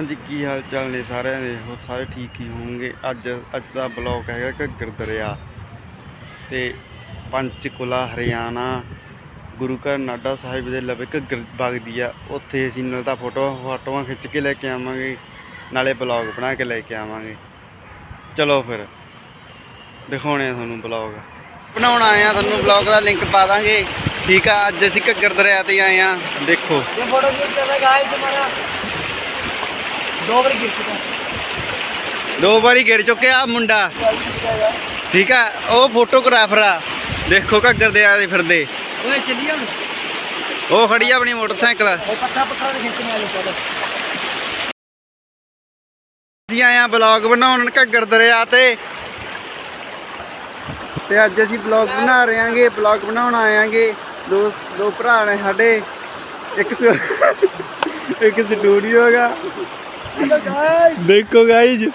ਹਾਂਜੀ, ਕੀ ਹਾਲ ਚਾਲ ਨੇ ਸਾਰਿਆਂ ਦੇ? ਹੋ ਸਾਰੇ ਠੀਕ ਹੀ ਹੋਣਗੇ? ਅੱਜ ਅੱਜ ਦਾ ਬਲੌਗ ਹੈਗਾ ਘੱਗਰ ਦਰਿਆ। ਤੇ ਪੰਚਕੁਲਾ, ਹਰਿਆਣਾ, ਗੁਰੂ ਘਰ ਨਾਡਾ ਸਾਹਿਬ ਦੇ ਲਵੇ ਘੱਗਰ ਵਗਦੀ ਆ। ਉੱਥੇ ਅਸੀਂ ਨਾਲ ਤਾਂ ਫੋਟੋ, ਫੋਟੋਆਂ ਖਿੱਚ ਕੇ ਲੈ ਕੇ ਆਵਾਂਗੇ। ਨਾਲੇ ਬਲੌਗ ਬਣਾ ਕੇ ਲੈ ਕੇ ਆਵਾਂਗੇ। ਚਲੋ ਫਿਰ, ਦਿਖਾਉਣੇ ਆ ਤੁਹਾਨੂੰ ਬਲੌਗ। ਬਣਾਉਣ ਆਏ ਆ, ਤੁਹਾਨੂੰ ਬਲੌਗ ਦਾ ਲਿੰਕ ਪਾ ਦਾਂਗੇ। ਠੀਕ ਆ, ਅੱਜ ਅਸੀਂ ਘੱਗਰ ਦਰਿਆ ਤੇ ਆਏ ਆ। ਦੇਖੋ। ਇਹ ਫੋਟੋ ਖਿੱਚ ਕੇ ਗਾਇਸ ਤੁਹਾਡਾ ਦੋ ਵਾਰੀ ਗਿਰ ਚੁੱਕਿਆ ਆ ਮੁੰਡਾ। ਠੀਕ ਆ ਉਹ ਫੋਟੋਗ੍ਰਾਫਰ ਆ। ਦੇਖੋ ਘੱਗਰ ਦੇ ਆਦੇ ਫਿਰਦੇ। ਉਹ ਖੜੀ ਆਪਣੀ ਮੋਟਰਸਾਈਕਲ। ਉਹ ਪੱਠਾ ਆਇਆ ਬਲੌਗ ਬਣਾਉਣ ਘੱਗਰ ਦਰਿਆ ਤੇ। ਤੇ ਅੱਜ ਅਸੀਂ ਬਲੌਗ ਬਣਾ ਰਹੇ ਆਂਗੇ ਬਲੌਗ ਬਣਾਉਣ ਆਏਾਂਗੇ ਦੋ ਦੋ ਭਰਾ ਨੇ ਸਾਡੇ। ਇੱਕ ਇੱਕ ਸਟੂਡੀਓ ਹੈਗਾ। ਦੇਖੋ ਗਾਈਜ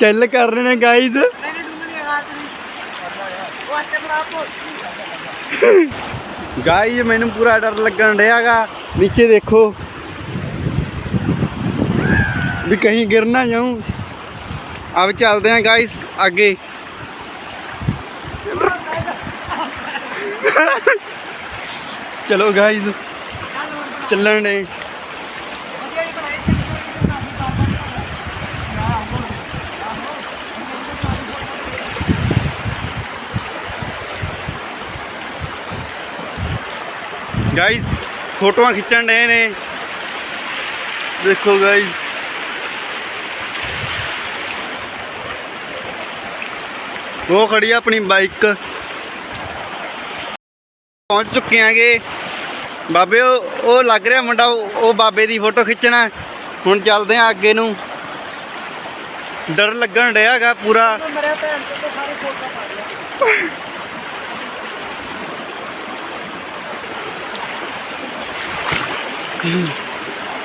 ਚੱਲ ਕਰ ਰਹੇ ਨੇ ਗਾਇਜ਼ ਗਾਇਜ਼ ਮੈਨੂੰ ਪੂਰਾ ਡਰ ਲੱਗਣ ਡਿਆਗਾ। ਨੀਚੇ ਦੇਖੋ। ਵੀ ਕਹੀਂ ਗਿਰ ਨਾ ਜਾਉਂ ਅਬ ਚੱਲਦੇ ਆਂ ਗਾਇਸ ਅੱਗੇ। ਚਲੋ ਗਾਇਸ ਚੱਲਣ ਨੇ ਗਾਈਜ਼ ਫੋਟੋਆਂ ਖਿੱਚਣ ਡਏ ਨੇ। ਦੇਖੋ ਗਾਈਜ਼ ਉਹ ਖੜੀ ਆ ਆਪਣੀ ਬਾਈਕ ਪਹੁੰਚ ਚੁੱਕੇ ਆਂਗੇ। ਬਾਬੇ, ਉਹ ਉਹ ਲੱਗ ਰਿਹਾ ਮੁੰਡਾ, ਉਹ ਬਾਬੇ ਦੀ ਫੋਟੋ ਖਿੱਚਣਾ। ਹੁਣ ਚੱਲਦੇ ਆਂ ਅੱਗੇ ਨੂੰ। ਡਰ ਲੱਗਣ ਡਿਆਗਾ ਪੂਰਾ।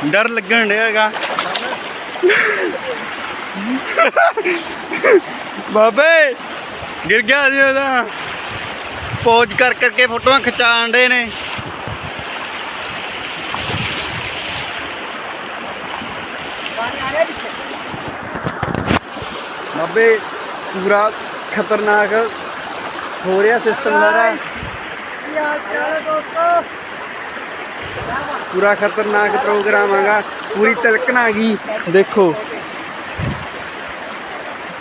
ਡਰ ਲੱਗਣ ਡਿਆ ਹੈਗਾ। ਬਾਬੇ, ਗਿਰ ਗਿਆ ਜੀ ਉਹਦਾ। ਪੋਜ ਕਰ ਕਰਕੇ ਫੋਟੋਆਂ ਖਿਚਾਣ ਦੇ ਨੇ। ਬਾਬੇ, ਪੂਰਾ ਖਤਰਨਾਕ ਹੋ ਰਿਹਾ ਸਿਸਟਮ ਸਾਰਾ। ਯਾਰ ਪਿਆਰੇ ਦੋਸਤੋ। ਪੂਰਾ ਖਤਰਨਾਕ ਪ੍ਰੋਗਰਾਮ ਹੈਗਾ। ਪੂਰੀ ਤਿਲਕਣ ਆ ਗਈ। ਦੇਖੋ।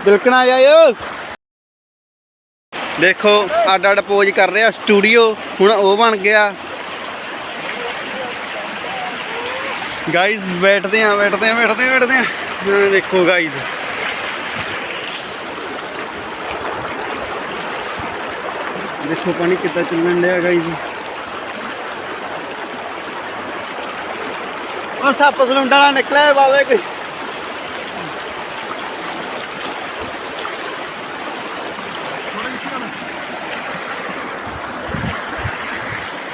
ਤਿਲਕਣਾ ਜਾਇਓ। ਦੇਖੋ ਅੱਡ ਅੱਡ ਪੋਜ ਕਰ ਰਿਹਾ ਸਟੂਡੀਓ ਹੁਣ ਉਹ ਬਣ ਗਿਆ। ਗਾਇਜ਼ ਬੈਠਦੇ ਆ ਬੈਠਦੇ ਆ ਬੈਠਦੇ ਆ ਬੈਠਦੇ ਆ। ਦੇਖੋ ਗਾਇਜ਼ ਦੇਖੋ ਪਾਣੀ ਕਿੱਦਾਂ ਚੱਲਣ ਡਿਆ ਗਾਇਜ਼ ਉਹ ਸੱਪ ਸਲੁੰਡਾ ਵਾਲਾ ਨਿਕਲਿਆ ਏ ਬਾਵੇ ਕੋਈ।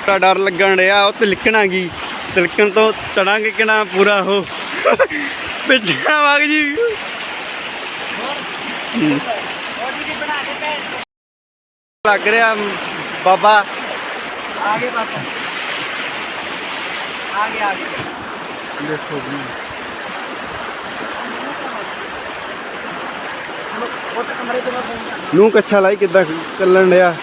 ਤਾਂ ਡਰ ਲੱਗਣ ਰਿਹਾ ਉਹ ਤਿਲਕਣਾਗੀ ਤਿਲਕਣ ਤੋਂ ਤੜਾਂਗੇ ਕਿਣਾ ਪੂਰਾ ਉਹ? ਪਿੱਛਾ ਵਗ ਜੀ। ਲੱਗ ਰਿਹਾ ਬਾਬਾ। ਆ ਗਿਆ ਬਾਬਾ। ਆ ਗਿਆ ਆ ਗਿਆ ਨੂੰ ਕੱਛਾ ਲਾਈ, ਕਿੱਦਾਂ ਚੱਲਣ ਡਿਆ?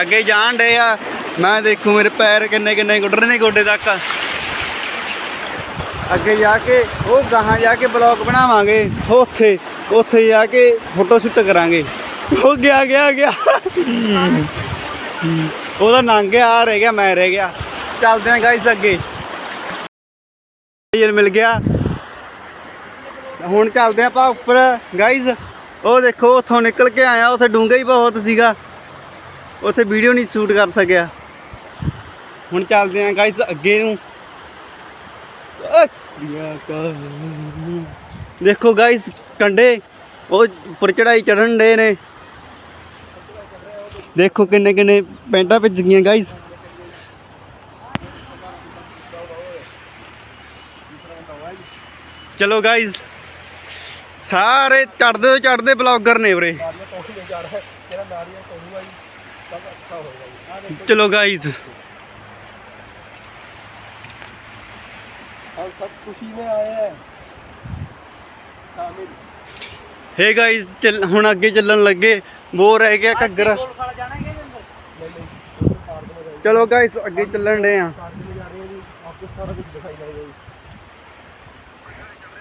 ਅੱਗੇ ਜਾਣ ਡੇ ਆ। ਮੈਂ ਦੇਖੂ ਮੇਰੇ ਪੈਰ ਕਿੰਨੇ ਕਿੰਨੇ ਗੁੱਡ ਰਹੇ ਨੇ ਗੋਡੇ ਤੱਕ। ਅੱਗੇ ਜਾ ਕੇ, ਉਹ ਗਾਹਾਂ ਜਾ ਕੇ ਬਲੌਗ ਬਣਾਵਾਂਗੇ। ਉੱਥੇ ਉੱਥੇ ਜਾ ਕੇ ਫੋਟੋ ਸ਼ੂਟ ਕਰਾਂਗੇ। ਉਹ ਗਿਆ ਗਿਆ ਗਿਆ। ਉਹਦਾ ਨੰਗ ਆ ਰਹਿ ਗਿਆ, ਮੈਂ ਰਹਿ ਗਿਆ। ਚੱਲਦੇ ਆਂ ਗਾਈਸ ਅੱਗੇ। ਇਹ ਮਿਲ ਗਿਆ। ਹੁਣ ਚੱਲਦੇ ਆਂ ਆਪਾਂ ਉੱਪਰ। ਗਾਈਜ਼ ਉਹ ਦੇਖੋ, ਉੱਥੋਂ ਨਿਕਲ ਕੇ ਆਇਆ, ਉੱਥੇ ਡੂੰਘਾ ਹੀ ਬਹੁਤ ਸੀਗਾ। ਉੱਥੇ ਵੀਡੀਓ ਨਹੀਂ ਸ਼ੂਟ ਕਰ ਸਕਿਆ। ਹੁਣ ਚੱਲਦੇ ਆਂ ਗਾਈਜ਼ ਅੱਗੇ ਨੂੰ। ਦੇਖੋ ਗਾਈਜ਼ ਕੰਡੇ ਉਹ ਉੱਪਰ ਚੜਾਈ ਚੜਨ ਦੇ ਨੇ। ਦੇਖੋ ਕਿੰਨੇ ਕਿੰਨੇ ਪੈਂਟਾਂ ਭਿੱਜ ਗਈਆਂ ਗਾਈਜ਼ ਚਲੋ ਗਾਈਜ਼ ਸਾਰੇ ਚੜਦੇ ਚੜਦੇ ਬਲੌਗਰ ਨੇ ਉਰੇ तेरा नारियल तोड़ूंगा ही तब अच्छा होगा ਚਲੋ ਗਾਈਜ਼ हम सब खुशी में आए हैं शामिल ਹੇ ਗਾਈਜ਼ ਚੱਲ ਹੁਣ ਅੱਗੇ ਚੱਲਣ ਲੱਗੇ ਬੋਰ ਰਹਿ ਗਿਆ ਚਲੋ ਗਾਇਸ ਅੱਗੇ ਚੱਲਣ ਦੇ ਆ।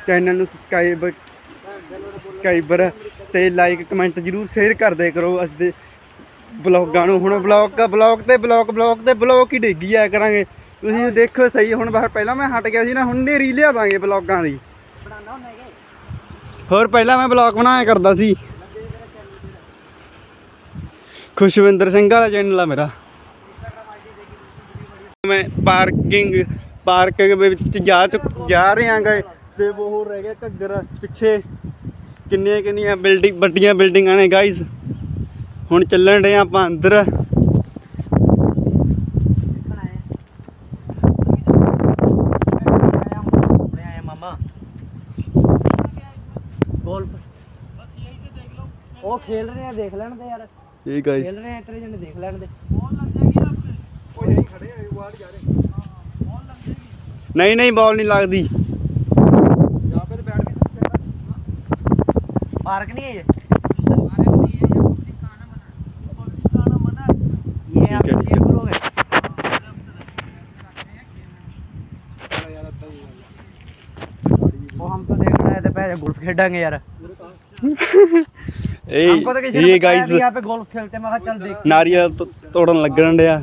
ਚੈਨਲ ਨੂੰ ਸਬਸਕ੍ਰਾਈਬ ਸਬਸਕ੍ਰਾਈਬਰ ਤੇ ਲਾਈਕ ਕਮੈਂਟ ਜਰੂਰ ਸ਼ੇਅਰ ਕਰਦੇ ਕਰੋ। ਅੱਜ ਦੇ ਬਲੌਗਾਂ ਨੂੰ ਹੁਣ ਬਲੌਗ ਦਾ ਬਲੌਗ ਤੇ ਬਲੌਗ ਬਲੌਗ ਤੇ ਬਲੌਗ ਹੀ ਡੇਗੀ ਆ ਕਰਾਂਗੇ। ਤੁਸੀਂ ਦੇਖੋ ਸਹੀ, ਹੁਣ ਬਾਹਰ ਪਹਿਲਾਂ ਮੈਂ ਹਟ ਗਿਆ ਸੀ ਨਾ, ਹੁਣ ਨੇਰੀ ਲਿਆ ਦਾਂਗੇ ਬਲੌਗਾਂ ਦੀ। ਹੋਰ ਪਹਿਲਾਂ ਮੈਂ ਬਲੌਗ ਬਣਾਇਆ ਕਰਦਾ ਸੀ। ਖੁਸ਼ਵਿੰਦਰ ਸਿੰਘ ਵਾਲਾ ਚੈਨਲ ਆ ਮੇਰਾ। ਮੈਂ ਪਾਰਕਿੰਗ ਪਾਰਕ ਵਿੱਚ ਜਾ ਜਾ ਰਹੇ ਆ ਤੇ ਉਹ ਰਹਿ ਗਿਆ ਘੱਗਰ ਪਿੱਛੇ। ਕਿੰਨੀਆਂ ਕਿੰਨੀਆਂ ਬਿਲਡਿੰਗ ਵੱਡੀਆਂ ਬਿਲਡਿੰਗਾਂ ਨੇ ਗਾਇਸ ਹੁਣ ਚੱਲਣ ਡੇ ਆਪਾਂ ਅੰਦਰ। ਉਹ ਖੇਲ ਰਹੇ ਆ ਦੇਖ ਲੈਣ ਦੇ ਯਾਰ। ਇਹ ਗਾਇਸ ਖੇਲ ਰਹੇ ਆ ਤੇਰੇ ਜਣੇ ਦੇਖ ਲੈਣ ਦੇ। ਬਹੁਤ ਲੱਗਦਾ ਨਹੀਂ ਨਹੀਂ ਬਾਲ ਨਹੀਂ ਲੱਗਦੀ पार्क नहीं है ये ये आप ठीक है, ठीक है। ये बोलोगे वो हम तो देखना है तो पहले गोल्फ खेलेंगे यार ਇਹ हमको तो किसी ने ਇਹ बताया ਗਾਇਸ भी यहाँ पे गोल्फ खेलते हैं मैं कहा चल देख ਨਾਰੀਅਲ ਤੋਂ ਤੋੜਨ ਲੱਗਣ ਡਿਆ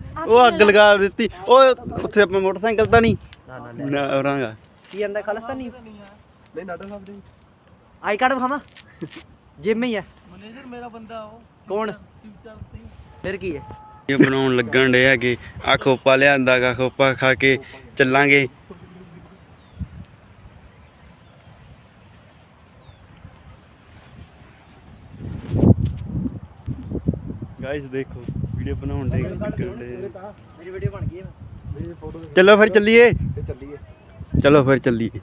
ਉਹ ਅੱਗ ਲਗਾ ਦਿੱਤੀ। ਉਹ ਉੱਥੇ ਆਪਾਂ ਮੋਟਰਸਾਈਕਲ ਤਾਂ ਨਹੀਂ। ਨਾ ਨਾ ਲੈ ਨਾ ਉਰਾਂਗਾ। ਕੀ ਅੰਦਰ ਖਾਲਸਤਾਨੀ? ਨਹੀਂ ਨਾਟਾ ਸਾਹਿਬ ਦੇ ਆਈ ਕਾਰਡ ਵਿਖਾਵਾਂ? ਜਿਮ ਹੀ ਹੈ। ਮੈਨੇਜਰ ਮੇਰਾ ਬੰਦਾ ਉਹ ਕੌਣ? ਫਿਰ ਕੀ ਹੈ? ਇਹ ਬਣਾਉਣ ਲੱਗਣ ਡੇ ਹੈਗੇ ਆ ਖੋਪਾ ਲਿਆਂਦਾ ਗਾ ਖੋਪਾ ਖਾ ਕੇ ਚੱਲਾਂਗੇ। ਗਾਇਸ ਦੇਖੋ। ਵੀਡੀਓ ਬਣਾਉਣ ਦੇ ਮੇਰੀ ਵੀਡੀਓ ਬਣ ਗਈ ਹੈ। ਚਲੋ ਫਿਰ ਚੱਲੀਏ। ਤੇ ਚੱਲੀਏ। ਚਲੋ ਫਿਰ ਚੱਲੀਏ।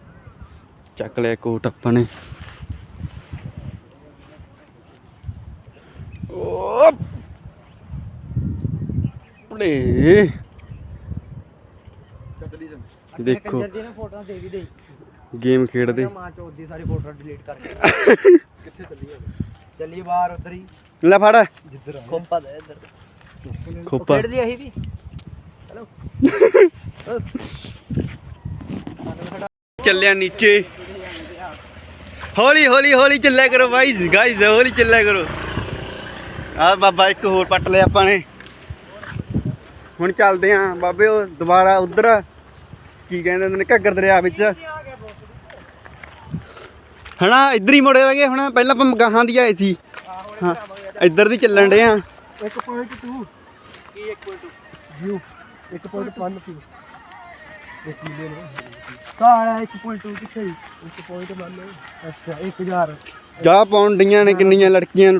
ਚੱਕ ਲਿਆ ਕੋਟ ਆਪਾਂ ਨੇ ਓਪ ਪੜੇ ਚੱਲੀ ਜਾ ਦੇਖੋ। ਕੰਜਰ ਦੀ ਨਾ ਫੋਟੋਆਂ ਦੇ ਵੀ ਦੇ ਗੇਮ ਖੇਡਦੇ। ਮਾਂ ਚੋਦ ਦੀ ਸਾਰੀ ਫੋਟੋ ਡਿਲੀਟ ਕਰਕੇ ਕਿੱਥੇ ਚੱਲੀਏ ਚੱਲੀਏ ਬਾਹਰ ਉਧਰ ਹੀ। ਲੈ ਫੜ। ਜਿੱਧਰ ਖੋਪਾ ਦੇ ਇੱਧਰ। ਖੋਪਾ। ਖੇਡ ਲਈ ਅਸੀਂ ਵੀ। ਚਲੋ। ਚੱਲਿਆ ਨੀਚੇ। ਹੌਲੀ ਹੌਲੀ ਹੌਲੀ ਚੱਲਿਆ ਕਰੋ ਗਾਇਜ਼ ਗਾਇਜ਼ ਹੌਲੀ ਚੱਲਿਆ ਕਰੋ। ਆ ਬਾਬਾ ਇੱਕ ਹੋਰ ਪੱਟ ਲਿਆ ਆਪਾਂ ਨੇ। ਹੁਣ ਚੱਲਦੇ ਆਂ ਬਾਬੇ ਉਹ ਦੁਬਾਰਾ ਉਧਰ। ਕੀ ਕਹਿੰਦੇ ਹੁੰਦੇ ਨੇ? ਘੱਗਰ ਦਰਿਆ ਵਿੱਚ। ਹਨਾ ਇੱਧਰ ਹੀ ਮੁੜੇ ਲਾਂਗੇ ਹੁਣ ਪਹਿਲਾਂ ਆਪਾਂ ਗਾਹਾਂ ਦੀ ਆਏ ਸੀ। ਹਾਂ ਇੱਧਰ ਦੀ ਚੱਲਣ ਡੇ ਆ 1.2 ਕੀ 1.2 ਵਿਊ 1.1 ਕੀ ਇੱਕ ਮਿਲੀਅਨ ਕਾਲਾ 1.2 ਕਿੱਥੇ 1.1 ਅੱਛਾ 1000 ਜਾ ਪਾਉਣ ਡੀਆਂ ਨੇ ਕਿੰਨੀਆਂ ਲੜਕੀਆਂ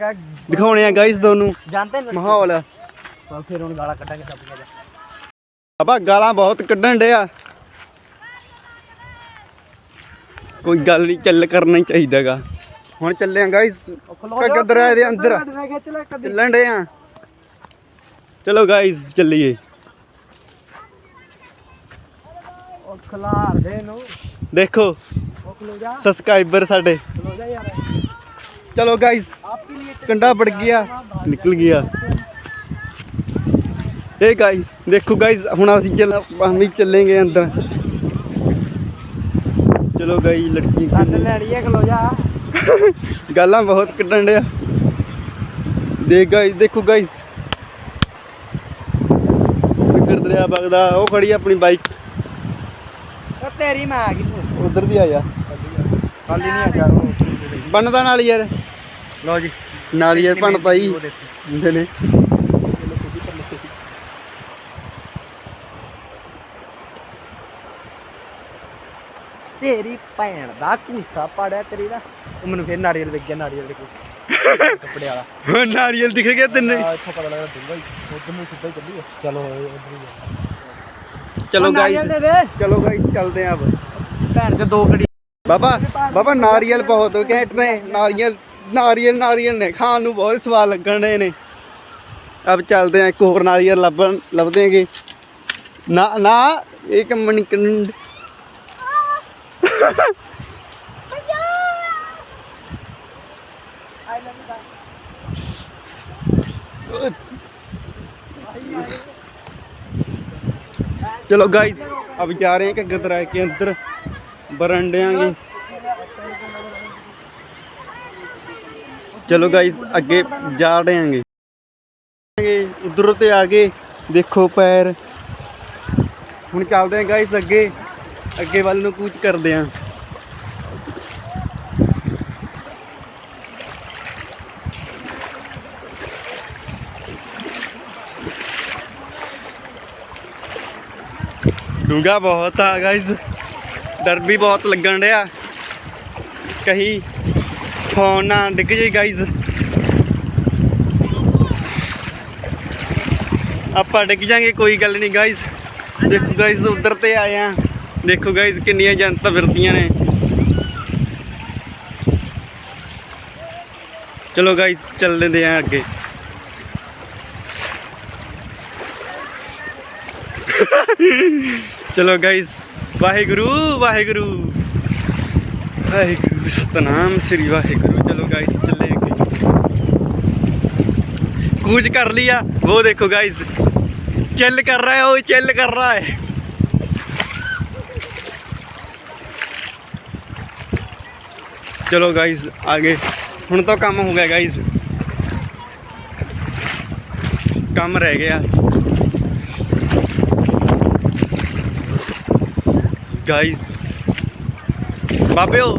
ਕਾ ਦਿਖਾਉਣੇ ਆ ਗਾਇਜ਼ ਤੁਹਾਨੂੰ। ਜਾਣਦੇ ਨੇ ਮਾਹੌਲ। ਤਾਂ ਫਿਰ ਹੁਣ ਗਾਲਾਂ ਕੱਢਾਂਗੇ ਸਭ ਕੁਝ ਬਾਬਾ ਗਾਲਾਂ ਬਹੁਤ ਕੱਢਣ ਡਿਆ। ਕੋਈ ਗੱਲ ਨਹੀਂ ਚੱਲ ਕਰਨਾ ਹੀ ਚਾਹੀਦਾਗਾ ਹੁਣ ਚੱਲੇ ਆ ਗਾਇਸ ਕੱਗ ਦਰਿਆ ਦੇ ਅੰਦਰ। ਚੱਲਣ ਡੇ ਆ। ਚਲੋ ਗਾਇਸ ਚੱਲੀਏ। ਦੇਖੋ ਸਬਸਕ੍ਰਾਈਬਰ ਸਾਡੇ। ਚਲੋ ਗਾਇਸ ਕੰਡਾ ਪੜ ਗਿਆ ਨਿਕਲ ਗਿਆ। ਇਹ ਗਾਇਸ ਦੇਖੋ ਗਾਇਸ ਹੁਣ ਅਸੀਂ ਚੱਲ ਵੀ ਚੱਲेंगे ਅੰਦਰ। ਚਲੋ ਗਾਈ ਲੜਕੀ ਕੰਨ ਲੈਣੀ ਹੈ ਖਲੋ ਜਾ। ਗਾਲਾਂ ਬਹੁਤ ਕੱਢਣ ਡਿਆ। ਦੇਖ ਗਾਇਸ ਦੇਖੋ ਗਾਇਸ ਫਿਕਰ ਦਰਿਆ ਵਗਦਾ ਉਹ ਖੜੀ ਆਪਣੀ ਬਾਈਕ ਉਹ ਤੇਰੀ ਮਾਂ ਆ ਗਈ ਉਧਰ ਦੀ ਆ ਜਾ ਖਾਲੀ ਨਹੀਂ ਆ ਜਾ ਬਣਦਾ ਨਾਲ ਯਾਰ। ਲਓ ਜੀ। ਨਾਲ ਯਾਰ ਉਹ ਦੇਖੋ। ਹੁੰਦੇ ਨੇ। ਤੇਰੀ ਭੈਣ ਦਾ ਕੂਸਾ ਪਾੜਿਆ ਤੇਰੀ ਦਾ। ਉਹ ਮੈਨੂੰ ਫੇਰ ਨਾਰੀਅਲ ਵੇਖ ਗਿਆ ਨਾਰੀਅਲ ਦੇ ਕੋਲ ਕੱਪੜੇ ਵਾਲਾ। ਨਾਰੀਅਲ ਦਿਖ ਗਿਆ ਤੈਨੂੰ। ਆ ਇੱਥੋਂ ਪਤਾ ਲੱਗਦਾ ਡੂੰਗਾ ਹੀ। ਉਧਰ ਨੂੰ ਸਿੱਧਾ ਹੀ ਚੱਲੀਏ ਚਲੋ ਉਧਰ ਹੀ ਚਲੋ ਗਾਈਸ ਨਾਰੀਅਲ ਦੇ ਦੇ। ਚਲੋ ਗਾਈਸ ਚੱਲਦੇ ਆਂ ਭੈਣ ਤੇ ਦੋ ਕੜੀ ਬਾਬਾ ਬਾਬਾ ਨਾਰੀਅਲ ਬਹੁਤ ਘੈਂਟ ਨੇ। ਨਾਰੀਅਲ ਨਾਰੀਅਲ ਨਾਰੀਅਲ ਨੇ। ਖਾਣ ਨੂੰ ਬਹੁਤ ਸਵਾਦ ਲੱਗਣ ਦੇ ਨੇ। ਅਬ ਚੱਲਦੇ ਆਂ ਇੱਕ ਹੋਰ ਨਾਰੀਅਲ ਲੱਭਣ ਲੱਭਦੇ ਹੈਗੇ। ਨਾ ਨਾ ਨਹੀਂ ਕਰਨ चलो गाइस अब जा रहे हैं कि गदरा के अंदर बरंडे आगे चलो गाइस अगे जा रहे हैं उधर तो आगे देखो पैर हूँ चलते हैं गाइस अगे ਅੱਗੇ ਵੱਲ ਨੂੰ ਕੂਚ ਕਰਦੇ ਆਂ। ਡੂੰਗਾ ਬਹੁਤ ਆ ਗਾਇਸ ਡਰ ਵੀ ਬਹੁਤ ਲੱਗਣ ਡਿਆ। ਕਹੀ ਫੋਨ ਨਾ ਡਿੱਗ ਜੇ ਗਾਇਸ ਆਪਾਂ ਡਿੱਗ ਜਾਾਂਗੇ, ਕੋਈ ਗੱਲ ਨਹੀਂ ਗਾਇਸ ਦੇਖੋ ਗਾਇਸ ਉਧਰ ਤੇ ਆਏ ਆ। ਦੇਖੋ ਗਾਇਸ ਕਿੰਨੀਆਂ ਜਨਤਾ ਫਿਰਦੀਆਂ ਨੇ। ਚਲੋ ਗਾਇਸ ਚੱਲ ਲੈਂਦੇ ਆ ਅੱਗੇ। ਚਲੋ ਗਾਇਸ ਵਾਹਿਗੁਰੂ ਵਾਹਿਗੁਰੂ। ਵਾਹਿਗੁਰੂ, ਸਤਨਾਮ ਸ੍ਰੀ ਵਾਹਿਗੁਰੂ। ਚਲੋ ਗਾਇਸ ਚੱਲੇ ਅੱਗੇ। ਕੂਚ ਕਰ ਲਿਆ ਉਹ ਦੇਖੋ ਗਾਇਸ ਚਿੱਲ ਕਰ ਰਹਾ ਹੈ, ਉਹ ਚਿੱਲ ਕਰ ਰਹਾ ਹੈ। ਚਲੋ ਗਾਇਸ ਆਗੇ। ਹੁਣ ਤਾਂ ਕੰਮ ਹੋ ਗਿਆ ਗਾਇਸ ਕੰਮ ਰਹਿ ਗਿਆ। ਗਾਇਸ ਬਾਬਿਓ,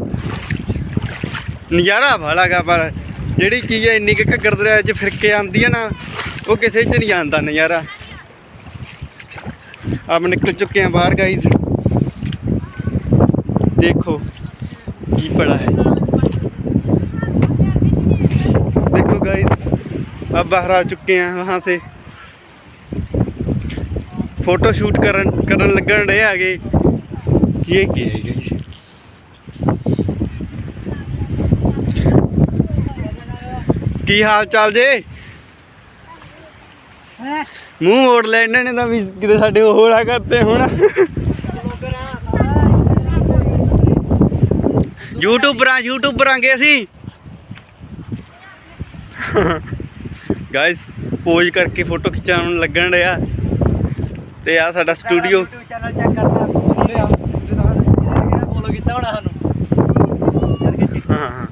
ਨਜ਼ਾਰਾ ਭਾਲਾਗਾ ਪਰ ਜਿਹੜੀ ਚੀਜ਼ ਇੰਨੀ ਕੁ ਘੱਗਰ ਦਰਿਆ 'ਚ ਫਿਰ ਕੇ ਆਉਂਦੀ ਹੈ ਨਾ, ਉਹ ਕਿਸੇ 'ਚ ਨਹੀਂ ਆਉਂਦਾ ਨਜ਼ਾਰਾ। ਆਪ ਨਿਕਲ ਚੁੱਕੇ ਆ ਬਾਹਰ ਗਾਇਸ ਦੇਖੋ ਕੀ ਪੜਾ ਹੈ देखो गाइस अब बाहर आ चुके हैं वहाँ से फोटो शूट करन करन लगन रहे आगे ये क्या है गाइस ਕੀ ਹਾਲ ਚਾਲ ਜੇ ਮੂੰਹ ਮੋੜ ਲੈ ਇਹਨਾਂ ਨੇ ਤਾਂ ਵੀ ਕਿਤੇ ਸਾਡੇ ਉਹ ਹੋੜਾ ਕਰਤੇ ਹੁਣ ਯੂਟਿਊਬਰਾਂ ਯੂਟਿਊਬਰਾਂ ਗਏ ਅਸੀਂ ਗਾਇਸ ਪੋਜ਼ ਕਰਕੇ ਫੋਟੋ ਖਿਚਾਉਣ ਲੱਗਣ ਰਿਹਾ ਤੇ ਆ ਸਾਡਾ ਸਟੂਡੀਓ ਚੈਨਲ ਚੈੱਕ ਕਰ ਲੈ ਫੋਲੋ ਕੀਤਾ ਹੋਣਾ ਸਾਨੂੰ। ਚੱਲ ਕੇ check ਹਾਂ ਹਾਂ।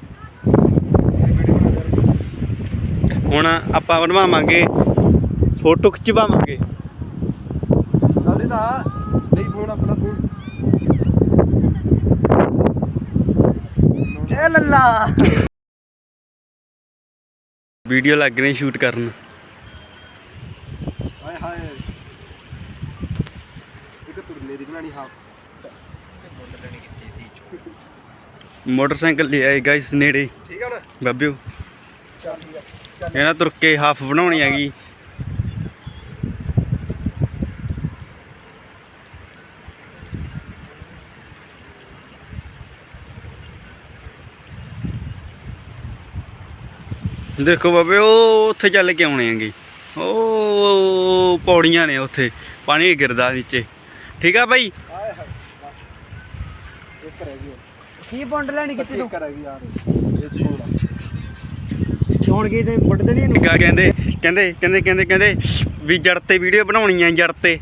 ਹੁਣ ਆਪਾਂ ਬਣਵਾਵਾਂਗੇ ਫੋਟੋ ਖਿਚਵਾਵਾਂਗੇ। ਜਲਦੀ ਤਾਂ ਨਹੀਂ ਫੋਨ ਆਪਣਾ ਤੂੰ ਏ ਲੱਲਾ। ਵੀਡੀਓ ਲੱਗ ਰਹੀ ਸ਼ੂਟ ਕਰਨ। ਹਾਏ ਹਾਏ। ਇੱਕ ਤੁਰਨੇ ਦੀ ਬਣਾਣੀ ਹਾਫ। ਮੋਟਰਸਾਈਕਲ ਲੈ ਆਏ ਗਾਇਸ ਨੇੜੇ। ਠੀਕ ਆ ਨਾ ਬਾਬਿਓ। ਇਹਨਾਂ ਤੁਰ ਕੇ ਹਾਫ ਬਣਾਉਣੀ ਹੈਗੀ। ਦੇਖੋ ਬਾਬੇ ਉਹ ਉੱਥੇ ਚੱਲ ਕੇ ਆਉਣੇ ਹੈਗੇ। ਉਹ ਪੌੜੀਆਂ ਨੇ ਉੱਥੇ ਪਾਣੀ ਗਿਰਦਾ ਨੀਚੇ। ਠੀਕ ਆ ਗਈ। ਕੀ ਬੌਂਡ ਲੈਣੀ ਕਿੱਥੇ ਤੋਂ? ਕਰ ਗਈ ਯਾਰ ਇਹ ਸਕੂਲ ਆ। ਹੁਣ ਕੀ ਤੇ ਵੱਢਦੇ ਨਹੀਂ ਇਹਨੂੰ? ਕਾ ਕਹਿੰਦੇ ਕਹਿੰਦੇ ਕਹਿੰਦੇ ਕਹਿੰਦੇ ਕਹਿੰਦੇ ਵੀ ਜੜ ਤੇ ਵੀਡੀਓ ਬਣਾਉਣੀ ਆ ਜੜ ਤੇ।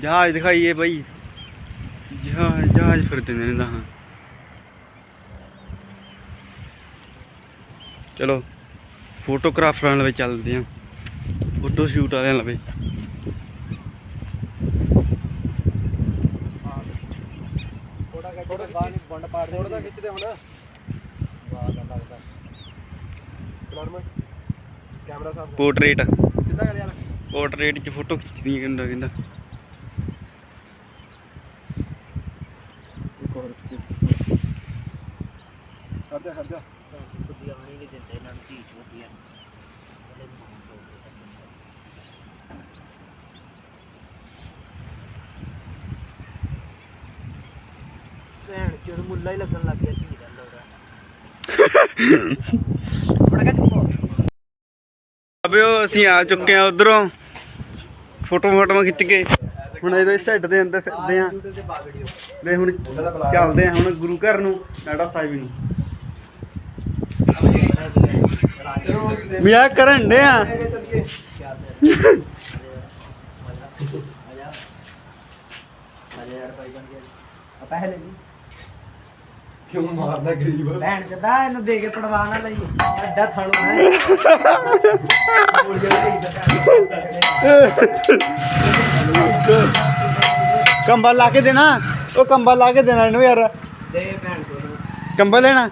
ਜਹਾਜ਼ ਦਿਖਾਈਏ ਬਾਈ। ਜਹਾਜ਼। ਜਹਾਜ਼ ਫਿਰਦੇ ਨੇ ਤਾਂ ਚਲੋ ਫੋਟੋਗ੍ਰਾਫਰਾਂ ਲਵੇ ਚੱਲਦੇ ਆ ਫੋਟੋ ਸ਼ੂਟ ਵਾਲਿਆਂ ਲਵੇ। ਥੋੜਾ ਕਿ ਥੋੜਾ ਬਾਹਰ ਨਹੀਂ ਬੰਡ ਪਾੜ ਦੇ ਥੋੜਾ ਤਾਂ ਖਿੱਚਦੇ ਹੁਣ ਵਾਹ ਗੰਦਾ ਲੱਗਦਾ ਕਲਰਮੈਂਟ ਕੈਮਰਾ ਸਾਫ਼ ਪੋਰਟਰੇਟ ਸਿੱਧਾ ਕਰ ਯਾਰ। ਪੋਰਟਰੇਟ 'ਚ ਫੋਟੋ ਖਿੱਚਦੀ ਕਹਿੰਦਾ ਕਹਿੰਦਾ ਇੱਕ ਹੋਰ ਪਿੱਛੇ ਖੜ ਜਾ ਖੜ ਜਾ। ਖੁੱਦੀ ਆਣੀ ਨਹੀਂ ਦਿੰਦੇ ਇਹਨਾਂ ਨੂੰ ਧੀ ਚੋਦੀ ਆ ਭੈਣ ਚੋਦ ਮੁੱਲਾ ਹੀ ਲੱਗਣ ਲੱਗ ਗਿਆ ਧੀ ਦਾ ਲੋੜਾ ਬੜਾ ਕੱਚ ਅਬੇ ਉਹ ਅਸੀਂ ਆ ਚੁੱਕੇ ਆ ਉਧਰੋਂ। ਫੋਟੋ ਫੋਟੋਆਂ ਖਿੱਚ ਕੇ। ਹੁਣ ਇਹਦੇ ਸ਼ੈੱਡ ਦੇ ਅੰਦਰ ਫਿਰਦੇ ਆ ਵੇ ਹੁਣ ਚੱਲਦੇ ਆ ਹੁਣ ਗੁਰੂ ਘਰ ਨੂੰ ਨਾੜਾ ਸਾਹਿਬ ਨੂੰ। ਵਿਆਹ ਕਰਨ ਦੇ ਆ? ਪਹਿਲੇ ਕਿਉਂ ਮਾਰਦਾ ਗਰੀਬ? ਭੈਣ ਚਦਾ ਇਹਨੂੰ ਦੇ ਕੇ ਪੜਵਾ ਨਾ ਲਈ। ਅੱਡਾ ਥਾਣੂ ਹੈ। ਕੰਬਲ ਲਾ ਕੇ ਦੇਣਾ? ਉਹ ਕੰਬਲ ਲਾ ਕੇ ਦੇਣਾ ਇਹਨੂੰ ਯਾਰ। ਦੇ ਭੈਣ ਨੂੰ ਕੰਬਲ ਲੈਣਾ?